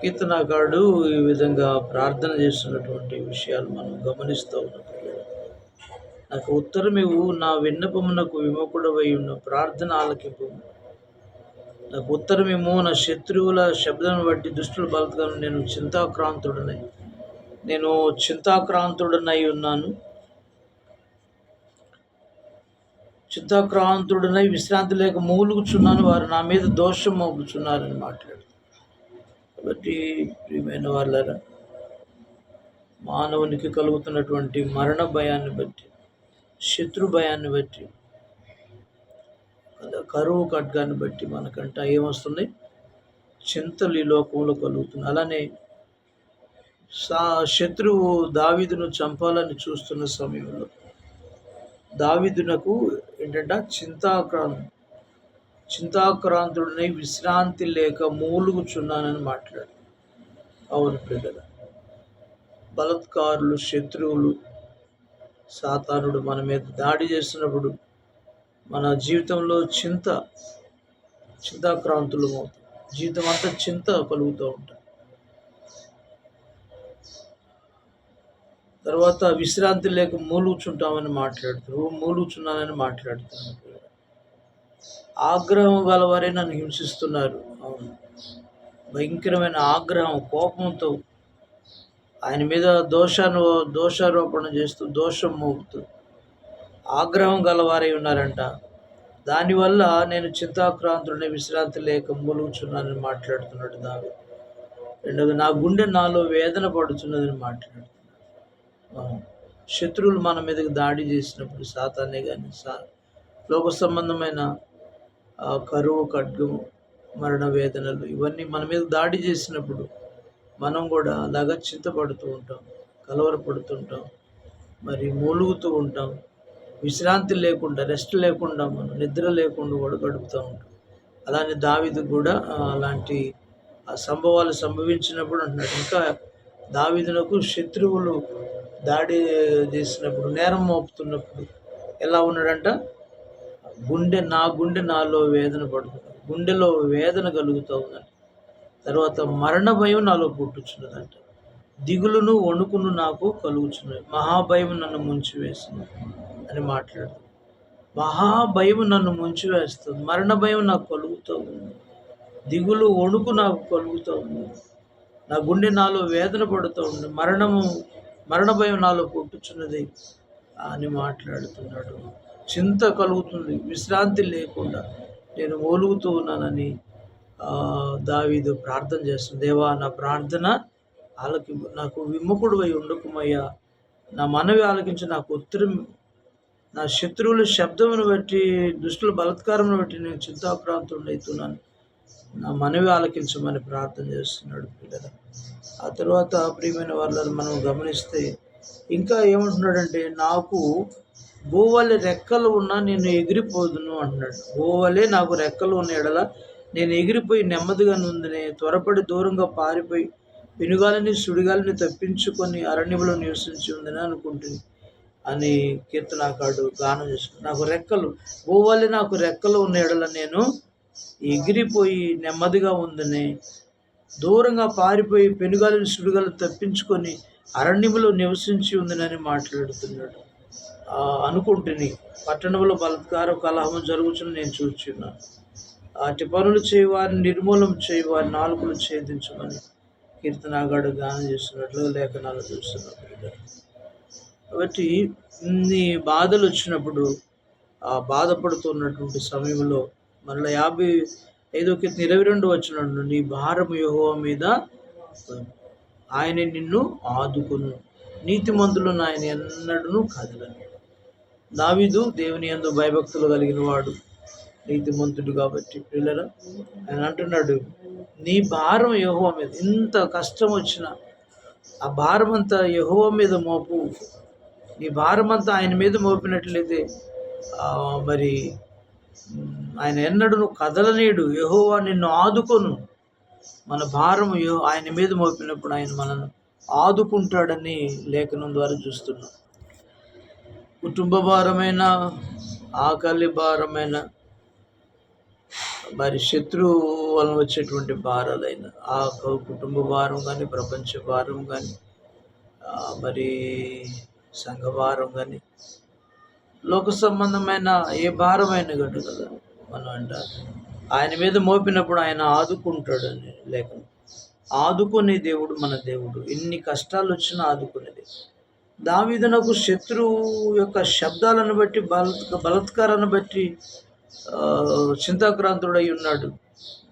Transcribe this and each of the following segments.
కీర్తనకారుడు ఈ విధంగా ప్రార్థన చేస్తున్నటువంటి విషయాలు మనం గమనిస్తూ ఉన్నాం నాకు ఉత్తరం ఇవ్వు నా విన్నపమునకు విముఖుడవై ఉన్న ప్రార్థన ఆలకింపు. నాకు ఉత్తరం నా శత్రువుల శబ్దం బట్టి దుష్టుల బలతగా నేను చింతాక్రాంతుడనై నేను చింతాక్రాంతుడనై ఉన్నాను. చింతాక్రాంతుడనై విశ్రాంతి లేక మూలుగుచున్నాను వారు నా మీద దోషం మోపుచున్నారని మాట్లాడుతున్నారు కాబట్టి ప్రియమైన వాళ్ళరా మానవునికి కలుగుతున్నటువంటి మరణ భయాన్ని బట్టి శత్రు భయాన్ని బట్టి కరువు ఖడ్గాన్ని బట్టి మనకంట ఏమొస్తుంది? చింతలు ఈ లోకంలో కలుగుతుంది. అలానే సా శత్రువు దావీదును చంపాలని చూస్తున్న సమయంలో దావీదునకు ఏంటంటే చింతాక్రాంతి చింతాక్రాంతుడిని విశ్రాంతి లేక మూలుగుచున్నానని మాట్లాడు అవును పిల్లల బలత్కారులు శత్రువులు సాతానుడు మన మీద దాడి చేస్తున్నప్పుడు మన జీవితంలో చింత చింతాక్రాంతులు అవుతాం. జీవితం అంతా చింత కలుగుతూ ఉంటాం. తర్వాత విశ్రాంతి లేక మూలుగుచుంటామని మాట్లాడుతారు మూలుగుచున్నానని మాట్లాడుతున్నాను ఆగ్రహం గలవారే నన్ను హింసిస్తున్నారు. అవును. భయంకరమైన ఆగ్రహం కోపంతో ఆయన మీద దోషాను దోషారోపణ చేస్తూ దోషం మోపుతూ ఆగ్రహం గలవారై ఉన్నారంట. దానివల్ల నేను చింతాక్రాంతుడిని విశ్రాంతి లేక మూలుగుచున్నానని మాట్లాడుతున్నాడు దావి రెండవది నా గుండె నాలో వేదన పడుతున్నదని మాట్లాడుతున్నాడు. శత్రువులు మన మీదకి దాడి చేసినప్పుడు సాతానే కానీ సా లోక సంబంధమైన కరువు ఖడ్గము మరణ వేదనలు ఇవన్నీ మన మీద దాడి చేసినప్పుడు మనం కూడా అలాగా చింతపడుతూ ఉంటాం కలవరపడుతుంటాం మరి మూలుగుతూ ఉంటాం. విశ్రాంతి లేకుండా రెస్ట్ లేకుండా మనం నిద్ర లేకుండా కూడా గడుపుతూ ఉంటాం. అలానే దావిది కూడా అలాంటి సంభవాలు సంభవించినప్పుడు అంటున్నాడు. ఇంకా దావిదునకు శత్రువులు దాడి చేసినప్పుడు నేరం మోపుతున్నప్పుడు ఎలా ఉన్నాడంట? గుండె నా గుండె నాలో వేదన పడుతుంది. గుండెలో వేదన కలుగుతూ ఉందంట తర్వాత మరణ భయం నాలో పుట్టుచున్నదంట. దిగులును వణుకును నాకు కలుగుచున్నది. మహాభయం నన్ను ముంచివేసింది అని మాట్లాడు మహాభయం నన్ను ముంచివేస్తుంది. మరణ భయం నాకు కలుగుతూ ఉంది దిగులు వణుకు నాకు కలుగుతూ ఉంది నా గుండె నాలో వేదన పడుతూ ఉంది మరణము మరణ భయం నాలో పుట్టుచున్నది అని మాట్లాడుతున్నాడు చింత కలుగుతుంది విశ్రాంతి లేకుండా. నేను మూలుగుతూ ఉన్నానని దావీదు ప్రార్థన చేస్తుంది. దేవా నా ప్రార్థన ఆలకి నాకు విముఖుడు అయి ఉండకుమయ్యా. నా మనవి ఆలకించి నాకు ఉత్తరం నా శత్రువుల శబ్దమును బట్టి దుష్టుల బలత్కారమును బట్టి నేను చింతాప్రాంతం అవుతున్నాను నా మనవి ఆలకించమని ప్రార్థన చేస్తున్నాడు పిల్లల ఆ తర్వాత ప్రియమైన వాళ్ళని మనం గమనిస్తే ఇంకా ఏమంటున్నాడంటే నాకు గోవలే రెక్కలు ఉన్నా నేను ఎగిరిపోదును అంటున్నాడు. భూవలే నాకు రెక్కలు ఉన్న ఎడల నేను ఎగిరిపోయి నెమ్మదిగా నుందిని త్వరపడి దూరంగా పారిపోయి పెనుగాలని సుడిగాలని తప్పించుకొని అరణ్యంలో నివసించి ఉందని అనుకుంటుంది అని కీర్తనాకాడు గానం చేసుకున్నాడు నాకు రెక్కలు గోవాలి నాకు రెక్కలు ఉన్న ఎడల నేను ఎగిరిపోయి నెమ్మదిగా ఉందని దూరంగా పారిపోయి పెనుగాలిని సుడిగాలు తప్పించుకొని అరణ్యములో నివసించి ఉందినని మాట్లాడుతున్నాడు. అనుకుంటుని. పట్టణంలో బలత్కార కలహం జరుగుతున్న నేను చూచున్నాను అటు పనులు చేయవారిని నిర్మూలం చేయవారి నాలుగులు ఛేదించమని కీర్తనాగాడు గానం చేస్తున్నట్లు లేఖనాలు చూస్తున్నప్పుడు కాబట్టి ఇన్ని బాధలు వచ్చినప్పుడు ఆ బాధపడుతున్నటువంటి సమయంలో మళ్ళీ యాభై ఐదో కీర్తన ఇరవై రెండు వచ్చిన నుండి భారం యోహో మీద ఆయన నిన్ను ఆదుకును. నీతిమంతులు ఆయన ఎన్నడూ కదలను. దావిదు దేవుని ఎందు భయభక్తులు కలిగిన వాడు నీతిమంతుడు కాబట్టి పిల్లల ఆయన అంటున్నాడు నీ భారం యహోవ మీద ఇంత కష్టం వచ్చిన ఆ భారం అంతా యహోవ మీద మోపు. నీ భారం అంతా ఆయన మీద మోపినట్లయితే మరి ఆయన ఎన్నడూ కదలనేడు యహోవా నిన్ను ఆదుకొను. మన భారం ఆయన మీద మోపినప్పుడు ఆయన మనను ఆదుకుంటాడని లేఖనం ద్వారా చూస్తున్నాం. కుటుంబ భారమైన ఆకలి భారమైన మరి శత్రువు వలన వచ్చేటువంటి భారాలైన ఆ కుటుంబ భారం కానీ ప్రపంచ భారం కానీ మరి సంఘ భారం కానీ లోక సంబంధమైన ఏ భారమైన కట్టు కదా మనం అంట. ఆయన మీద మోపినప్పుడు ఆయన ఆదుకుంటాడని లేఖనం. ఆదుకునే దేవుడు మన దేవుడు. ఎన్ని కష్టాలు వచ్చినా ఆదుకునేది దావిదనకు శత్రువు యొక్క శబ్దాలను బట్టి బలత్ బలత్కారాన్ని బట్టి చింతాక్రాంతుడై ఉన్నాడు.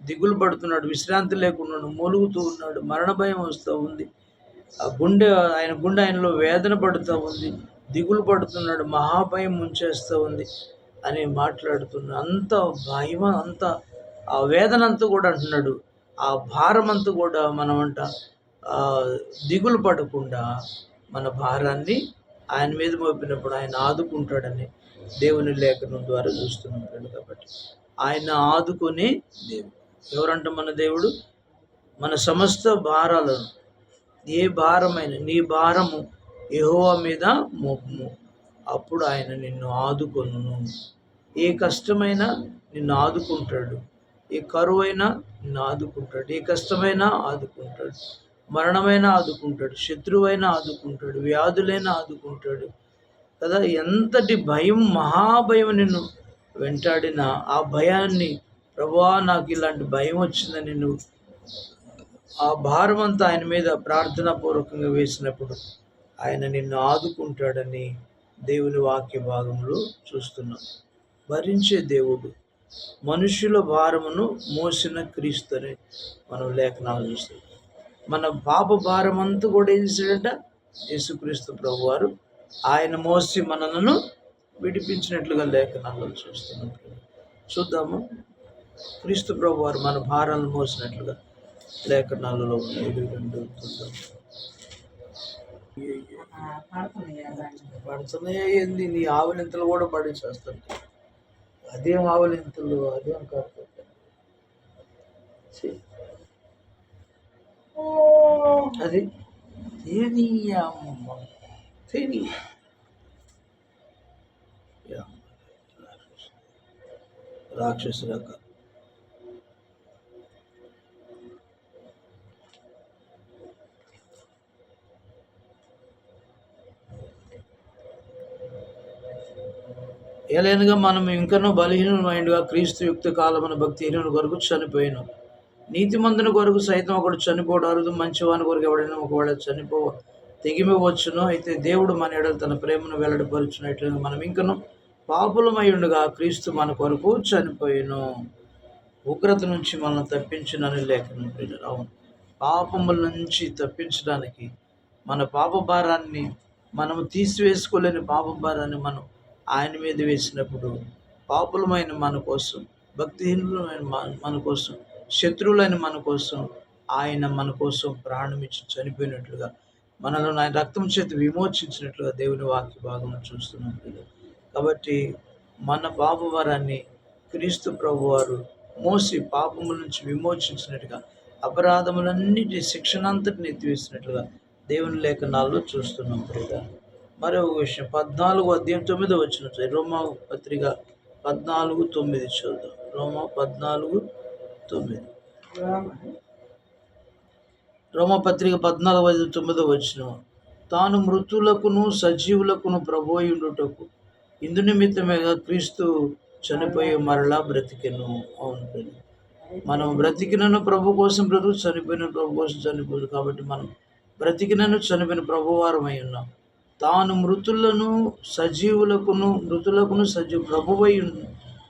దిగులు పడుతున్నాడు విశ్రాంతి లేకున్నాడు మూలుగుతూ ఉన్నాడు. మరణ భయం వస్తూ ఉంది. ఆ గుండె ఆయన గుండె ఆయనలో వేదన పడుతూ ఉంది. దిగులు పడుతున్నాడు మహాభయం ముంచేస్తూ ఉంది అని మాట్లాడుతున్నాడు. అంత భయం అంత ఆ వేదన అంతా కూడా అంటున్నాడు. ఆ భారమంతా కూడా మనం అంట దిగులు పడకుండా మన భారాన్ని ఆయన మీద మోపినప్పుడు ఆయన ఆదుకుంటాడని దేవుని లేఖనం ద్వారా చూస్తున్నాం కాబట్టి. ఆయన ఆదుకునే దేవుడు. ఎవరంట మన దేవుడు? మన సమస్త భారాలను ఏ భారమైన నీ భారము ఎహోవా మీద మోపుము. అప్పుడు ఆయన నిన్ను ఆదుకొను ఏ కష్టమైనా నిన్ను ఆదుకుంటాడు. ఏ కరువైనా ఆదుకుంటాడు ఏ కష్టమైనా ఆదుకుంటాడు మరణమైనా ఆదుకుంటాడు శత్రువైనా ఆదుకుంటాడు వ్యాధులైనా ఆదుకుంటాడు. కదా ఎంతటి భయం మహాభయం నిన్ను వెంటాడిన ఆ భయాన్ని ప్రభువా నాకు ఇలాంటి భయం వచ్చిందని నిన్ను ఆ భారం అంతా ఆయన మీద ప్రార్థనా పూర్వకంగా వేసినప్పుడు ఆయన నిన్ను ఆదుకుంటాడని దేవుని వాక్య భాగంలో చూస్తున్నాం. భరించే దేవుడు మనుషుల భారమును మోసిన క్రీస్తుని మనం లేఖనాలు చూస్తాం. మన పాప భారం అంతా కూడా ఏం చేశాడట? యేసుక్రీస్తు ప్రభు వారు ఆయన మోసి మనలను విడిపించినట్లుగా లేఖనాల్లో చూస్తున్నాం. చూద్దాము. క్రీస్తు ప్రభు వారు మన భారాలను మోసినట్లుగా లేఖనాలలో ఉన్నాయి రెండు పడుతున్నాయా ఏంది? నీ ఆవులింతలు కూడా పడేసేస్తాను అదేం ఆవులింతలు అదేం కాదు ఛీ. అది తేని అమ్మ తేని యా. ఏలైనగా మనం ఇంకనూ బలహీనమైనగా క్రీస్తు యుక్త కాలమైన భక్తిహీనుని కొరకు చనిపోయాను. నీతిమంతుని కొరకు సైతం ఒకడు చనిపోవడం అరుదు మంచివాని కొరకు ఎవడైనా ఒకవేళ చనిపో తెగిమివచ్చును అయితే దేవుడు మన ఎడలు తన ప్రేమను వెల్లడిపరుచున్నట్లుగా మనం ఇంకను పాపులమై ఉండగా క్రీస్తు మన కొరకు చనిపోయాను. ఉగ్రత నుంచి మనల్ని తప్పించినని లేఖనం ప్రియులారా. అవును. పాపముల నుంచి తప్పించడానికి మన పాప భారాన్ని మనము తీసివేసుకోలేని పాప భారాన్ని మనం ఆయన మీద వేసినప్పుడు పాపులమైన మన కోసం భక్తిహీనులమైన మన- కోసం శత్రువులైన మన కోసం ఆయన మన కోసం ప్రాణం ఇచ్చి చనిపోయినట్లుగా మనల్ని ఆయన రక్తం చేత విమోచించినట్లుగా దేవుని వాక్య భాగంలో చూస్తున్నాం కాబట్టి మన పాపవారాన్ని క్రీస్తు ప్రభు వారు మోసి పాపముల నుంచి విమోచించినట్టుగా అపరాధములన్నిటి శిక్షణంతటిని ఎత్తివేసినట్లుగా దేవుని లేఖనాల్లో చూస్తున్నాం మరి మరొక విషయం. పద్నాలుగు అధ్యాయం తొమ్మిదో వచ్చిన రోమా పత్రిక పద్నాలుగు తొమ్మిది చూద్దాం. రోమా పద్నాలుగు తొమ్మిది. రోమా పత్రిక పద్నాలుగు ఐదు తొమ్మిదో వచ్చిన తాను మృతులకును సజీవులకును ఉండటకు ఇందు నిమిత్తమేగా క్రీస్తు చనిపోయి మరలా బ్రతికెను. అవును మనం బ్రతికినను ప్రభు కోసం బ్రతుకు చనిపోయిన ప్రభు కోసం చనిపోదు కాబట్టి మనం బ్రతికినను చనిపోయిన ప్రభువారమై ఉన్నాం. తాను మృతులను సజీవులకును మృతులకును సజీవ ప్రభువై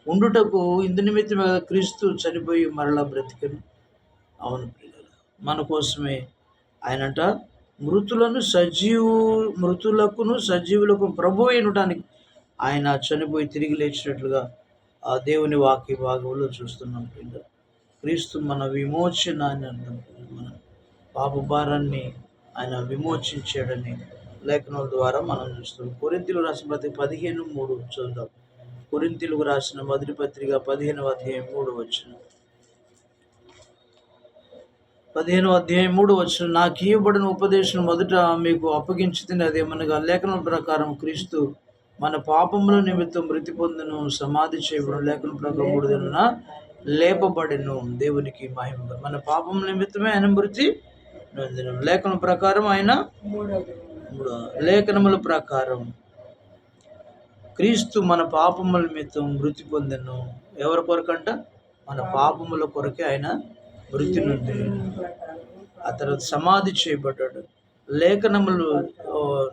ఉండుటకు ఇందు నిమిత్తమే క్రీస్తు చనిపోయి మరలా బ్రతికను. అవును పిల్లలు మన కోసమే. ఆయనంట మృతులను సజీవు మృతులకును సజీవులకు ప్రభు అయినటానికి ఆయన చనిపోయి తిరిగి లేచినట్లుగా ఆ దేవుని వాక్య భాగంలో చూస్తున్నాం పిల్ల క్రీస్తు మన విమోచన అని అర్థం మన పాప భారాన్ని ఆయన విమోచించాడని లేఖనాల ద్వారా మనం చూస్తాం కొరింతలు రాసిన ప్రతి పదిహేను మూడు చూద్దాం. కొరింతలకు రాసిన మొదటి పత్రిక పదిహేనవ అధ్యాయం మూడు వచ్చిన పదిహేను అధ్యాయం మూడు వచ్చిన నాకు ఇవ్వబడిన ఉపదేశం మొదట మీకు అప్పగించుతుంది అదేమనగా లేఖనం ప్రకారం క్రీస్తు మన పాపముల నిమిత్తం మృతి పొందును సమాధి చేయబడిన లేఖనం ప్రకారం మూడు లేపబడిను. దేవునికి మహిమ మన పాపం నిమిత్తమే ఆయన మృతి లేఖనం ప్రకారం ఆయన మూడవ లేఖనముల ప్రకారం క్రీస్తు మన పాపముల నిమిత్తం మృతి పొందను. ఎవరి కొరకంట? మన పాపముల కొరకే ఆయన మృతి నుండి. ఆ తర్వాత సమాధి చేయబడ్డాడు. లేఖనములు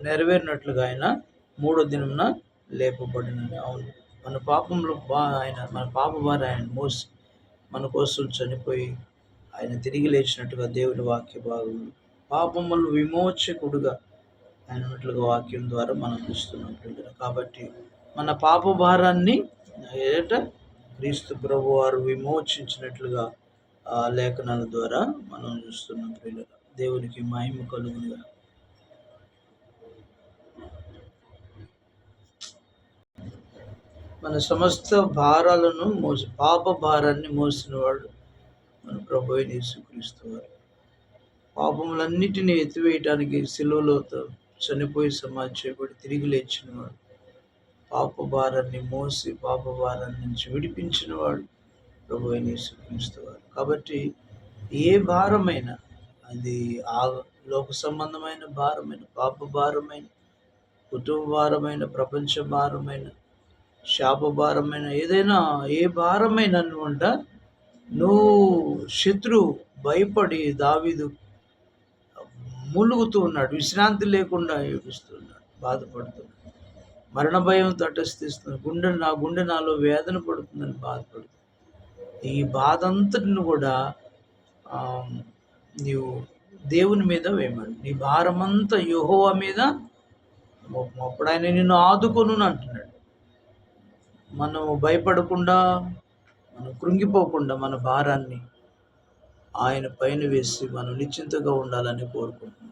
నెరవేరినట్లుగా ఆయన మూడో దినమున లేపబడినని. అవును. మన పాపములు బా ఆయన మన పాప వారు ఆయన మోసి మన కోసం చనిపోయి ఆయన తిరిగి లేచినట్టుగా దేవుని వాక్య భాగం పాపములు విమోచకుడుగా ఆయన ఉన్నట్లుగా వాక్యం ద్వారా మనం చూస్తున్నాం కాబట్టి మన పాప భారాన్ని ఏట క్రీస్తు ప్రభు వారు విమోచించినట్లుగా ఆ లేఖనాల ద్వారా మనం చూస్తున్నాం పిల్లలు దేవునికి మహిమ కలుగునుగా. మన సమస్త భారాలను మోసి పాప భారాన్ని మోసినవాడు మన ప్రభు అయిన యేసుక్రీస్తు వారు. పాపములన్నిటినీ ఎత్తివేయటానికి సిలువలో చనిపోయి సమాధి చేయబడి తిరిగి లేచినవాడు. పాప భారాన్ని మోసి పాప భారాన్ని నుంచి విడిపించినవాడు ప్రభు అయిన కాబట్టి ఏ భారమైనా అది ఆ లోక సంబంధమైన భారమైన పాప భారమైన కుటుంబ భారమైన ప్రపంచ భారమైన శాప భారమైన ఏదైనా ఏ భారమైన అనుకుంటా నువ్వు శత్రువు భయపడి దావీదు ములుగుతూ ఉన్నాడు. విశ్రాంతి లేకుండా ఏడుస్తున్నాడు బాధపడుతున్నాడు మరణ భయం తటస్థిస్తుంది. గుండె నా గుండె నాలో వేదన పడుతుందని బాధపడుతుంది ఈ బాధ అంతటిని కూడా నీవు దేవుని మీద వేయమని. నీ భారమంతా యుహోవ మీద అప్పుడు ఆయన నిన్ను ఆదుకొను అంటున్నాడు. మనము భయపడకుండా మనం కృంగిపోకుండా మన భారాన్ని ఆయన పైన వేసి మనం నిశ్చింతగా ఉండాలని కోరుకుంటున్నాం.